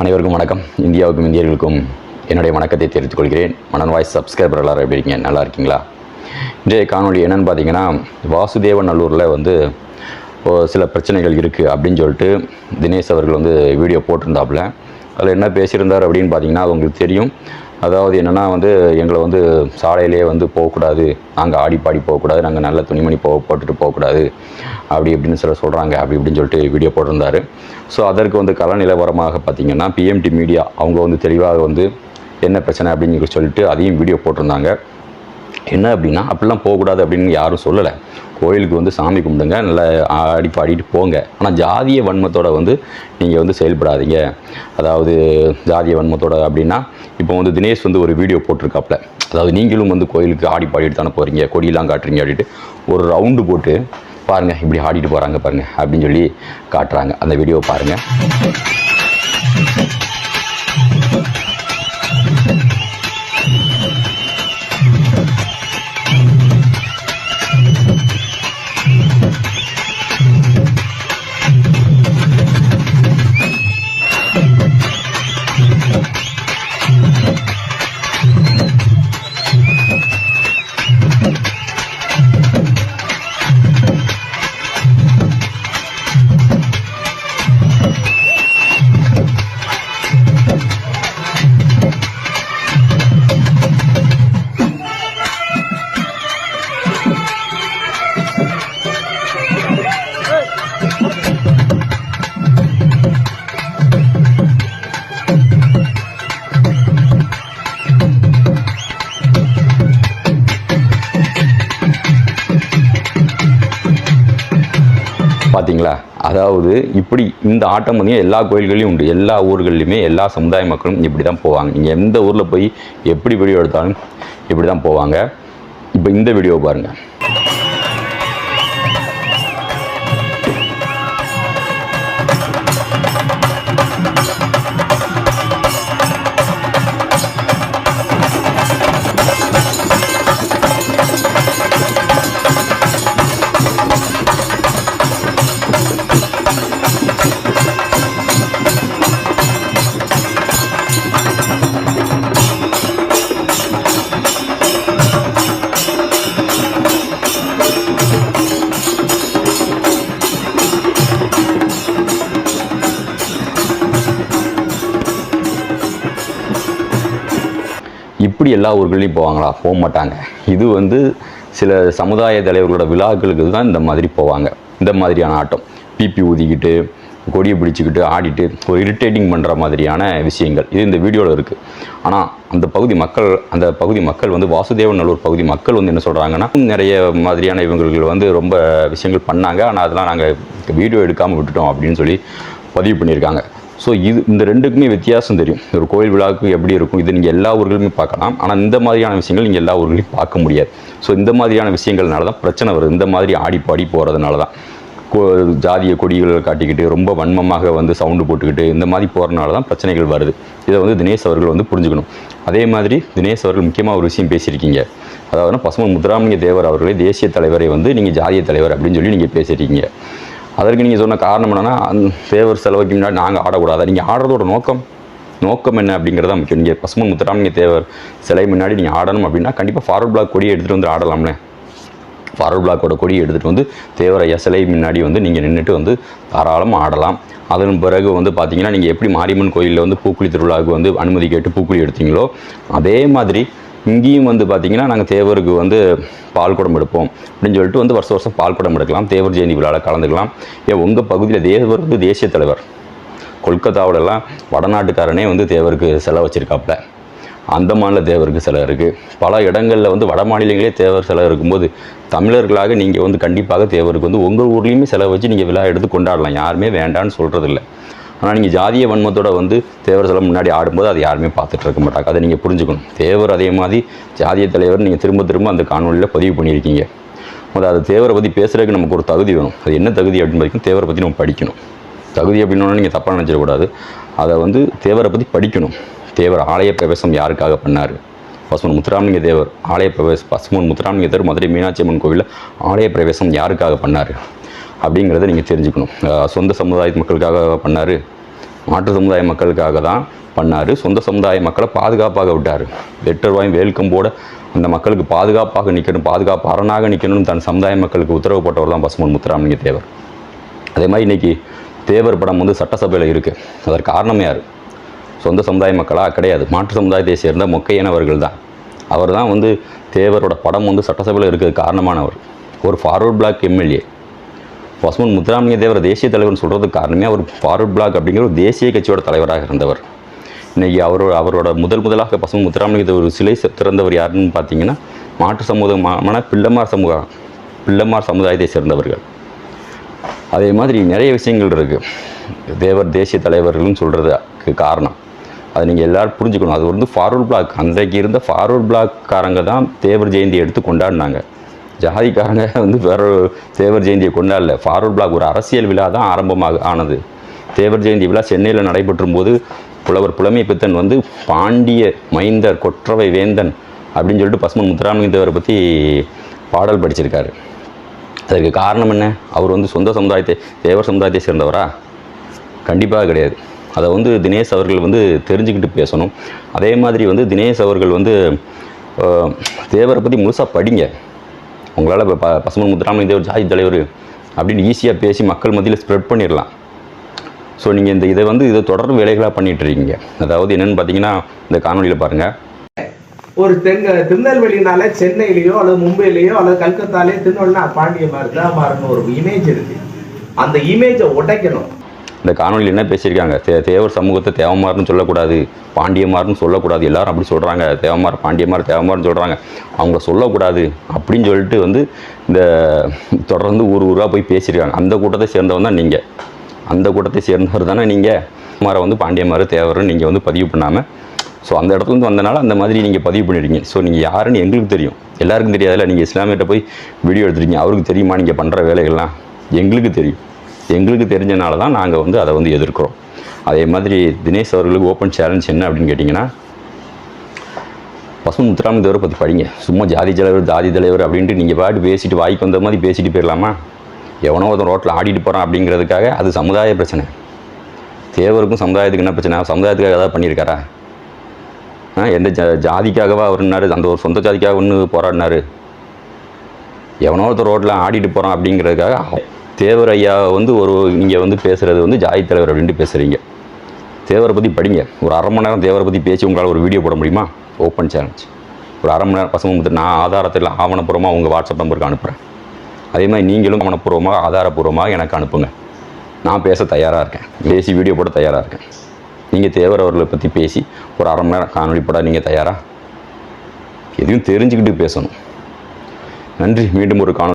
அனைவருக்கும் வணக்கம். இந்தியாவுக்கும் இந்தியர்களுக்கும் என்னுடைய வணக்கத்தை தெரிவித்துக் கொள்கிறேன். மனன் வாய்ஸ் சப்ஸ்கிரைபர் எல்லாரும் எப்படி இருக்கீங்க? நல்லா இருக்கீங்களா? இன்றைய காணொளி என்னன்னு பார்த்தீங்கன்னா வாசுதேவன் நல்லூரில் வந்து சில பிரச்சனைகள் இருக்குது அப்படின்னு சொல்லிட்டு தினேஷ் அவர்கள் வந்து வீடியோ போட்டிருந்தாப்புல. அதில் என்ன பேசியிருந்தார் அப்படின்னு பார்த்தீங்கன்னா அது உங்களுக்கு தெரியும். அதாவது என்னென்னா வந்து எங்களை வந்து சாலையிலே வந்து போகக்கூடாது. நாங்கள் ஆடி பாடி போகக்கூடாது. நாங்கள் நல்ல துணிமணி போ போட்டுட்டு போகக்கூடாது. அப்படி இப்படின்னு சில சொல்கிறாங்க அப்படி இப்படின்னு சொல்லிட்டு வீடியோ போட்டிருந்தாரு. ஸோ அதற்கு வந்து கள நிலவரமாக பார்த்தீங்கன்னா பிஎம்டி மீடியா அவங்க வந்து தெளிவாக வந்து என்ன பிரச்சனை அப்படின்னு சொல்லிட்டு அதையும் வீடியோ போட்டிருந்தாங்க. என்ன அப்படின்னா அப்படிலாம் போகக்கூடாது அப்படின்னு யாரும் சொல்லலை. கோயிலுக்கு வந்து சாமி கும்பிடுங்க நல்லா ஆடி பாடிட்டு போங்க. ஆனால் ஜாதிய வன்மத்தோட வந்து நீங்கள் வந்து செயல்படாதீங்க. அதாவது ஜாதிய வன்மத்தோட அப்படின்னா இப்போ வந்து தினேஷ் வந்து ஒரு வீடியோ போட்டிருக்காப்புல அதாவது நீங்களும் வந்து கோயிலுக்கு ஆடி பாடிட்டு தானே போகிறீங்க கொடியெல்லாம் காட்டுறீங்க அப்படின்ட்டு ஒரு ரவுண்டு போட்டு பாருங்கள் இப்படி ஆடிட்டு போகிறாங்க பாருங்கள் அப்படின்னு சொல்லி காட்டுறாங்க. அந்த வீடியோவை பாருங்கள் பார்த்தீங்களா அதாவது இப்படி இந்த ஆட்டம் வந்து எல்லா கோயில்களையும் உண்டு. எல்லா ஊர்கள்லையுமே எல்லா சமுதாய மக்களும் இப்படி தான் போவாங்க. நீங்கள் எந்த ஊரில் போய் எப்படி வீடியோ எடுத்தாலும் இப்படி தான் போவாங்க. இப்போ இந்த வீடியோ பாருங்கள் இப்படி எல்லா ஊர்களையும் போவாங்களா? போக மாட்டாங்க. இது வந்து சில சமுதாய தலைவர்களோட விழாக்களுக்கு தான் இந்த மாதிரி போவாங்க. இந்த மாதிரியான ஆட்டம். பிபி ஊதிக்கிட்டு கொடியை பிடிச்சிக்கிட்டு ஆடிட்டு ஒரு இரிட்டேட்டிங் பண்ணுற மாதிரியான விஷயங்கள். இது இந்த வீடியோவில் இருக்குது ஆனால் அந்த பகுதி மக்கள் அந்த பகுதி மக்கள் வந்து வாசுதேவன் நல்லூர் பகுதி மக்கள் வந்து என்ன சொல்கிறாங்கன்னா நிறைய மாதிரியான இவங்களுக்கு வந்து ரொம்ப விஷயங்கள் பண்ணாங்க. ஆனால் அதெல்லாம் நாங்கள் வீடியோ எடுக்காமல் விட்டுட்டோம் அப்படின்னு சொல்லி பதிவு பண்ணியிருக்காங்க. ஸோ இது இந்த ரெண்டுக்குமே வித்தியாசம் தெரியும். ஒரு கோயில் விழாவுக்கு எப்படி இருக்கும் இது நீங்கள் எல்லா ஊர்களுமே பார்க்கலாம். ஆனால் இந்த மாதிரியான விஷயங்கள் நீங்கள் எல்லா ஊர்களையும் பார்க்க முடியாது. ஸோ இந்த மாதிரியான விஷயங்கள்னால தான் பிரச்சனை வருது. இந்த மாதிரி ஆடி பாடி போகிறதுனால தான் கோ ஜாதிய கொடிகளை காட்டிக்கிட்டு ரொம்ப வன்மமாக வந்து சவுண்டு போட்டுக்கிட்டு இந்த மாதிரி போகிறனால தான் பிரச்சனைகள் வருது. இதை வந்து தினேஷ் அவர்கள் வந்து புரிஞ்சுக்கணும். அதே மாதிரி தினேஷ் அவர்கள் முக்கியமாக ஒரு விஷயம் பேசியிருக்கீங்க. அதாவது பசுமன் முத்துராமலிங்க தேவர் அவர்களே தேசிய தலைவரை வந்து நீங்கள் ஜாதிய தலைவர் அப்படின்னு சொல்லி நீங்கள் பேசியிருக்கீங்க. அதற்கு நீங்கள் சொன்ன காரணம் என்னென்னா அந்த தேவர் செலவுக்கு முன்னாடி நாங்கள் ஆடக்கூடாது. நீங்கள் ஆடுறதோட நோக்கம் நோக்கம் என்ன அப்படிங்கிறத முக்கியம். நீங்கள் பசுமன் முத்துராமலிங்க தேவர் சிலை முன்னாடி நீங்கள் ஆடணும் அப்படின்னா கண்டிப்பாக ஃபார்வர்ட் பிளாக் கொடியை எடுத்துகிட்டு வந்து ஆடலாம்ல. ஃபார்வர்ட் பிளாக்கோட கொடியை எடுத்துகிட்டு வந்து தேவர சிலை முன்னாடி வந்து நீங்கள் நின்றுட்டு வந்து தாராளமாக ஆடலாம். அதன் பிறகு வந்து பார்த்தீங்கன்னா நீங்கள் எப்படி மாரியம்மன் கோயிலில் வந்து பூக்குழி திருவிழாவுக்கு வந்து அனுமதி கேட்டு பூக்குழி எடுத்தீங்களோ அதே மாதிரி இங்கேயும் வந்து பார்த்திங்கன்னா நாங்கள் தேவருக்கு வந்து பால் குடம் எடுப்போம் அப்படின்னு சொல்லிட்டு வந்து வருஷம் வருஷம் பால் குடம் எடுக்கலாம். தேவர் ஜெயந்தி விழாவில் கலந்துக்கலாம். ஏன் உங்கள் பகுதியில் தேவர் வந்து தேசிய தலைவர். கொல்கத்தாவிலலாம் வடநாட்டுக்காரனே வந்து தேவருக்கு செலவு வச்சுருக்காப்புல. அந்த மாநில தேவருக்கு சிலை இருக்குது பல இடங்களில் வந்து வட மாநிலங்களே தேவர் சிலை இருக்கும்போது தமிழர்களாக நீங்கள் வந்து கண்டிப்பாக தேவருக்கு வந்து உங்கள் ஊர்லேயுமே செலவு வச்சு நீங்கள் விழா எடுத்து கொண்டாடலாம். யாருமே வேண்டான்னு சொல்கிறதில்ல ஆனால் நீங்கள் ஜாதிய வன்மத்தோட வந்து தேவர் சிலை முன்னாடி ஆடும்போது அதை யாருமே பார்த்துட்டு இருக்க மாட்டாங்க. அதை நீங்கள் புரிஞ்சுக்கணும். தேவர் அதே மாதிரி ஜாதிய தலைவர் நீங்கள் திரும்ப திரும்ப அந்த காணொலியில் பதிவு பண்ணியிருக்கீங்க. முதல்ல அது தேவரை பற்றி பேசுகிறதுக்கு நமக்கு ஒரு தகுதி வேணும். அது என்ன தகுதி அப்படின்னு பார்த்தீங்கன்னா தேவரை பற்றி நம்ம படிக்கணும். தகுதி அப்படின்னா நீங்கள் தப்பாக நினச்சிடக்கூடாது அதை வந்து தேவரை பற்றி படிக்கணும். தேவர் ஆலய பிரவேசம் யாருக்காக பண்ணார்? பசுமன் முத்துராமலிங்க தேவர். ஆலய பிரவேசம் பசுமன் முத்துராமலிங்க தேவர் மதுரை மீனாட்சி அம்மன் கோவிலில் ஆலய பிரவேசம் யாருக்காக பண்ணார்? அப்படிங்கிறத நீங்கள் தெரிஞ்சுக்கணும். சொந்த சமுதாய மக்களுக்காக பண்ணார். மாற்று சமுதாய மக்களுக்காக தான் பண்ணார். சொந்த சமுதாய மக்களை பாதுகாப்பாக விட்டார். வெட்டர்வாயும் வேல்கம்போட அந்த மக்களுக்கு பாதுகாப்பாக நிற்கணும் பாதுகாப்பு அரணாக நிற்கணும்னு தன் சமுதாய மக்களுக்கு உத்தரவு போட்டவர் தான் பசுமன் முத்துராமலிங்க தேவர். அதே மாதிரி இன்னைக்கு தேவர் படம் வந்து சட்டசபையில் இருக்குது அதற்கு காரணம் யார்? சொந்த சமுதாய மக்களாக கிடையாது. மாற்று சமுதாயத்தை சேர்ந்த மொக்கையனவர்கள் தான். அவர் தான் வந்து தேவரோட படம் வந்து சட்டசபையில் இருக்கிறது காரணமானவர். ஒரு forward black MLA. Pasumpon Muthuramalinga Thevar தேசிய தலைவர்னு சொல்கிறதுக்கு காரணமே அவர் ஃபார்வர்ட் பிளாக் அப்படிங்கிற ஒரு தேசிய கட்சியோட தலைவராக இருந்தவர். இன்றைக்கி அவரோட அவரோட முதல் முதலாக பசுமன் முத்துராமலிங்க தேவர் ஒரு சிலை திறந்தவர் யாருன்னு பார்த்தீங்கன்னா மாற்று சமூகமான பிள்ளமார் சமூகம் பிள்ளமார் சமுதாயத்தை சேர்ந்தவர்கள். அதே மாதிரி நிறைய விஷயங்கள் இருக்குது தேவர் தேசிய தலைவர்கள்னு சொல்கிறதுக்கு காரணம். அதை நீங்கள் எல்லாரும் புரிஞ்சுக்கணும். அது வந்து ஃபார்வர்ட் பிளாக். அன்றைக்கு இருந்த ஃபார்வர்ட் பிளாக்காரங்க தான் தேவர் ஜெயந்தி எடுத்து கொண்டாடினாங்க. ஜாதிக்காரங்க வந்து வேற ஒரு தேவர் ஜெயந்தியை கொண்டாடல. ஃபார்வர்ட் பிளாக் ஒரு அரசியல் விழா தான் ஆரம்பமாக ஆனது. தேவர் ஜெயந்தி விழா சென்னையில் நடைபெற்றும் போது புலவர் புலமை பித்தன் வந்து பாண்டிய மைந்தர் கொற்றவை வேந்தன் அப்படின்னு சொல்லிட்டு பசுமன் முத்துராமலிங்க தேவரை பற்றி பாடல் படிச்சிருக்காரு. அதற்கு காரணம் என்ன? அவர் வந்து சொந்த சமுதாயத்தை தேவர் சமுதாயத்தை சேர்ந்தவரா? கண்டிப்பாக கிடையாது. அதை வந்து தினேஷ் அவர்கள் வந்து தெரிஞ்சுக்கிட்டு பேசணும். அதே மாதிரி வந்து தினேஷ் அவர்கள் வந்து தேவரை பற்றி முழுசாக படிங்க. உங்களால் இப்போ ப பசுமன் முத்துராமலிங்க தேவர் ஜாதி தலைவர் அப்படின்னு ஈஸியாக பேசி மக்கள் மத்தியில் ஸ்ப்ரெட் பண்ணிடலாம் ஸோ நீங்கள் இந்த இதை வந்து இதை தொடர் வேலைகளாக பண்ணிட்டு இருக்கீங்க அதாவது என்னென்னு பார்த்தீங்கன்னா இந்த காணொலியில் பாருங்கள் ஒரு தெங்க திருநெல்வேலினால சென்னையிலேயோ அல்லது மும்பையிலேயோ அல்லது கல்கத்தாலேயோ திருநெல்வேலினா தான் பாருன்னு ஒரு இமேஜ் இருக்கு. அந்த இமேஜை உடைக்கணும். இந்த காணொலியில் என்ன பேசியிருக்காங்க? தே தேவர் சமூகத்தை தேவமார்னு சொல்லக்கூடாது பாண்டியமார்னு சொல்லக்கூடாது. எல்லாரும் அப்படி சொல்கிறாங்க தேவமார் பாண்டியமார் தேவமார்னு சொல்கிறாங்க அவங்க சொல்லக்கூடாது அப்படின்னு சொல்லிட்டு வந்து இந்த தொடர்ந்து ஊர் ஊராக போய் பேசியிருக்காங்க. அந்த கூட்டத்தை சேர்ந்தவன் தான் நீங்கள் அந்த கூட்டத்தை சேர்ந்தவர் தானே நீங்கள் மாரை வந்து பாண்டியமார் தேவர்னு நீங்கள் வந்து பதிவு பண்ணாமல் ஸோ அந்த இடத்துலேருந்து வந்தனால அந்த மாதிரி நீங்கள் பதிவு பண்ணிடுறீங்க ஸோ நீங்கள் யாருன்னு எங்களுக்கு தெரியும். எல்லாருக்கும் தெரியாதுல்ல நீங்கள் இஸ்லாமியிட்ட போய் வீடியோ எடுத்துருக்கீங்க. அவருக்கு தெரியுமா நீங்கள் பண்ணுற வேலைகள்லாம்? எங்களுக்கு தெரியும். எங்களுக்கு தெரிஞ்சனால தான் நாங்கள் வந்து அதை வந்து எதிர்க்கிறோம். அதே மாதிரி தினேஷ் அவர்களுக்கு ஓப்பன் சேலஞ்ச் என்ன அப்படின்னு கேட்டிங்கன்னா பசு முத்துராமன் தேவரை பற்றி படிங்க. சும்மா ஜாதி தலைவர் ஜாதி தலைவர் அப்படின்ட்டு நீங்கள் பாட்டு பேசிட்டு வாய்க்கு வந்த மாதிரி பேசிட்டு போயிடலாமா? எவனோ ஒருத்தன் ரோட்டில் ஆடிட்டு போகிறான் அப்படிங்கிறதுக்காக அது சமுதாய பிரச்சனை. தேவருக்கும் சமுதாயத்துக்கு என்ன பிரச்சனை? சமுதாயத்துக்காக ஏதாவது பண்ணியிருக்காரா? ஆ எந்த ஜா ஜாதிக்காகவா அவருனாரு அந்த ஒரு சொந்த ஜாதிக்காக ஒன்று போராடினார். எவனோ ஒருத்தர் ரோட்டில் ஆடிட்டு போகிறான் அப்படிங்கிறதுக்காக தேவர் ஐயா வந்து ஒரு நீங்கள் வந்து பேசுகிறது வந்து ஜாதி தலைவர் அப்படின்ட்டு பேசுகிறீங்க தேவரை பற்றி படிங்க. ஒரு அரை மணி நேரம் தேவரை பற்றி பேசி உங்களால் ஒரு வீடியோ போட முடியுமா? ஓப்பன் சேலஞ்ச் ஒரு அரை மணி நேரம் பசங்க வந்துட்டு நான் ஆதாரத்தில் ஆவணப்பூர்வமாக உங்கள் வாட்ஸ்அப் நம்பருக்கு அனுப்புகிறேன் அதே மாதிரி நீங்களும் ஆவணப்பூர்வமாக ஆதாரப்பூர்வமாக எனக்கு அனுப்புங்க. நான் பேச தயாராக இருக்கேன். பேசி வீடியோ போட தயாராக இருக்கேன். நீங்கள் தேவர் அவர்களை பற்றி பேசி ஒரு அரை மணி நேரம் காணொலி போட நீங்கள் தயாராக எதையும் தெரிஞ்சுக்கிட்டு பேசணும். நன்றி. மீண்டும் ஒரு காணொலி